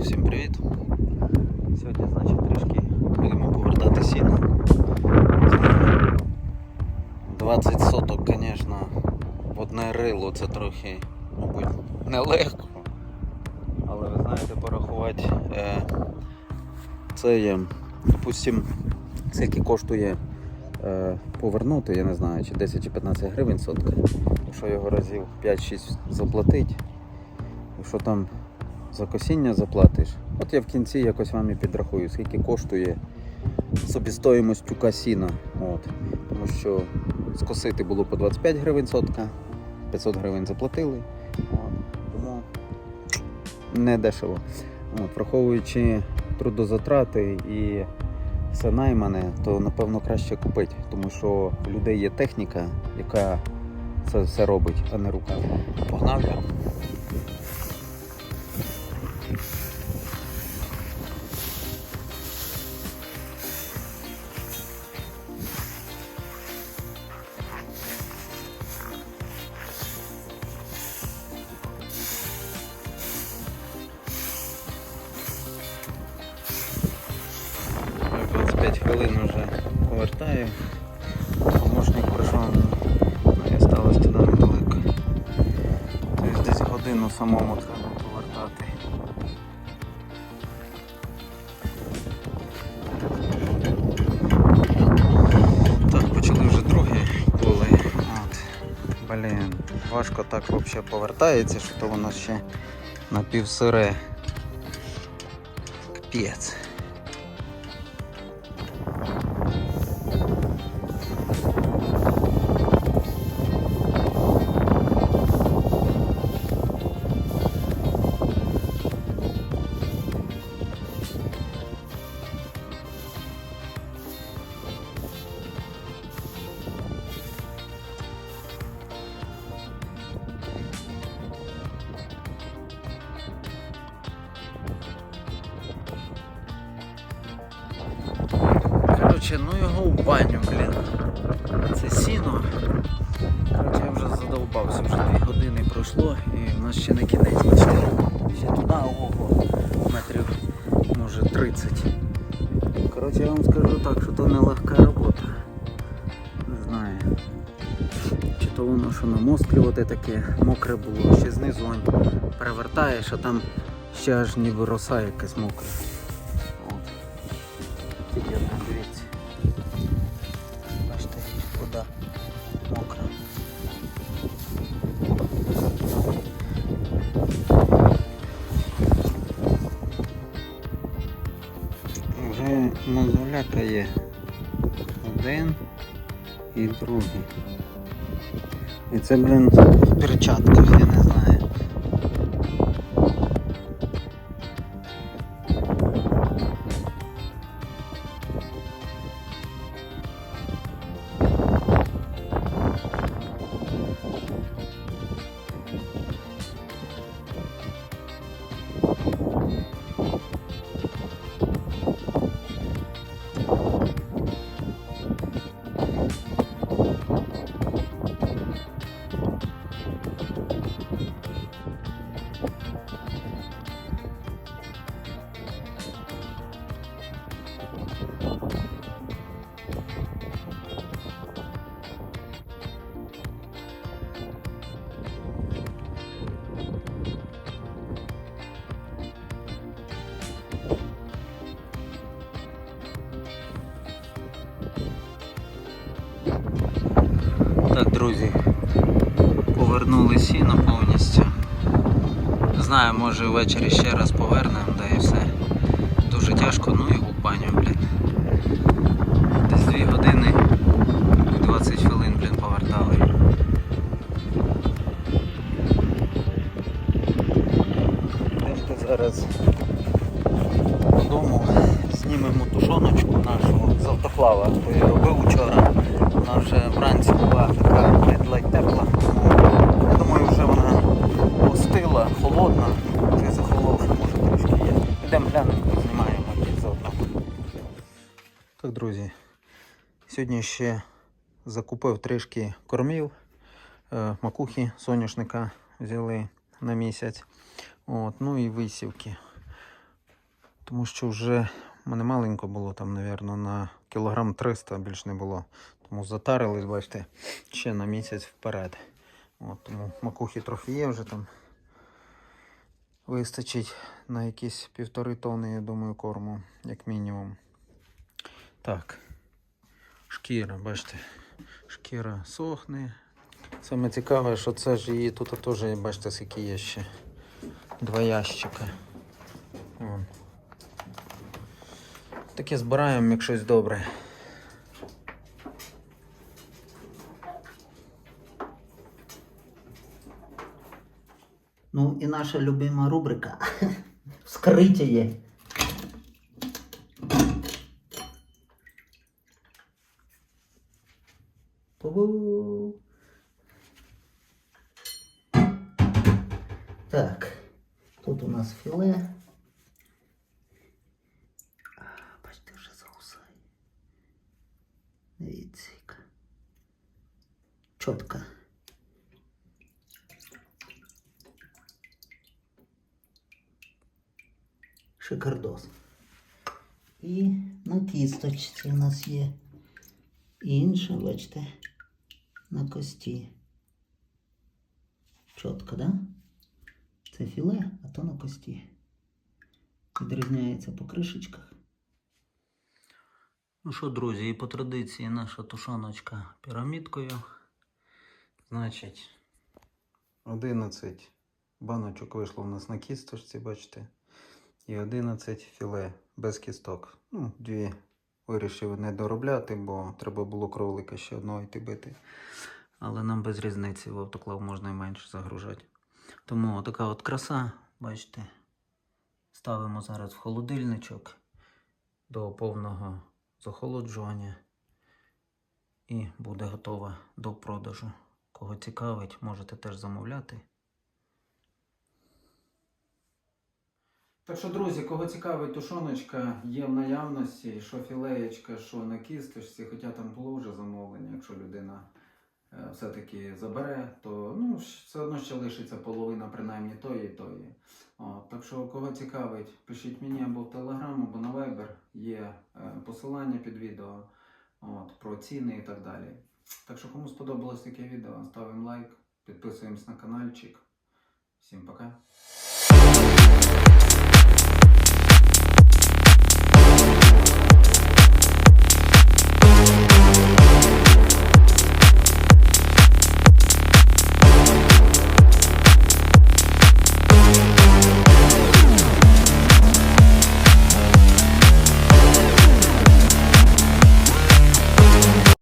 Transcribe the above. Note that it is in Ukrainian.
Всім привіт! Сьогодні, значить, трішки будемо повертати сіно. 20 соток, звісно, в одне рило це трохи, мабуть, нелегко. Але ви знаєте, порахувати е, це є, допустим, скільки коштує е, повернути, я не знаю, чи 10 чи 15 гривень сотка. Якщо його разів 5-6 заплатить, якщо там за косіння заплатиш. От я в кінці якось вам і підрахую, скільки коштує собістоїмость тюка сіна. От. Тому що скосити було по 25 гривень сотка, 500 гривень заплатили. От. Тому не дешево. От. Враховуючи трудозатрати і все наймане, то напевно краще купити, тому що в людей є техніка, яка це все робить, а не рука. Погнав я. Хвилин вже повертаю. Помощник прийшов, ну, і сталося туди недалеко. Тобто десь годину самому треба повертати. Так, почали вже друге поле. Блін, важко так взагалі повертається, що то воно ще напівсире. Капець. Коротше, ну його в баню, блін. Це сіно. Коротше, я вже задовбався, вже 2 години пройшло і в нас ще не кінець, бачите. Ще туди, ого, метрів може 30. Коротше, я вам скажу так, що то не легка робота. Не знаю. Чи то воно, що на москлі оте таке мокре було, ще знизу перевертаєш, а там ще аж ніби роса якась мокра. Мозоляка є. Один і другий. І це, блін, в перчатках, я не знаю. Друзі, повернули сіно повністю. Не знаю, може ввечері ще раз повернемо, да і все. Дуже тяжко, ну в баню, блін. Десь 2 години і 20 хвилин, блін, повертали. Десь зараз додому знімемо тушоночку нашу з автоклава, Так, друзі, сьогодні ще закупив трішки кормів, е, макухи соняшника взяли на місяць. От, ну і висівки. Тому що вже мене маленько було там, напевно, на кілограм 300 більш не було. Тому затарились, бачите, ще на місяць вперед. От, тому макухи трохи є вже там. Вистачить на якісь півтори тони, я думаю, корму, як мінімум. Так. Шкіра, бачите, шкіра сохне. Саме цікаве, що це ж її тут теж, бачите, скільки є ще. Два ящика. Вон. Таке збираємо як щось добре. Ну і наша любима рубрика Вскриття. Так, тут у нас філе. Бачите, вже загусає. Дивіться. Чітко. Шикардос. І на кісточці у нас є інша, бачите, на кості. Чітко, да? Це філе, а то на кості. Відрізняється по кришечках. Ну що, друзі, і по традиції наша тушоночка пірамідкою. Значить, 11 баночок вийшло у нас на кісточці, бачите. І 11 філе без кісток. Ну, дві вирішив не доробляти, бо треба було кролика ще одного йти бити. Але нам без різниці в автоклав можна і менше загружати. Тому така от краса, бачите. Ставимо зараз в холодильничок до повного захолоджування. І буде готова до продажу. Кого цікавить, можете теж замовляти. Так що, друзі, кого цікавить тушоночка, є в наявності, що філеєчка, що на кісточці, хоча там було вже замовлення, якщо людина е, все-таки забере, то ну, все одно ще лишиться половина принаймні тої і тої. От, так що, кого цікавить, пишіть мені або в Телеграм, або на Viber, є е, посилання під відео от, про ціни і так далі. Так що, кому сподобалось таке відео, ставимо лайк, підписуємось на каналчик. Всім пока.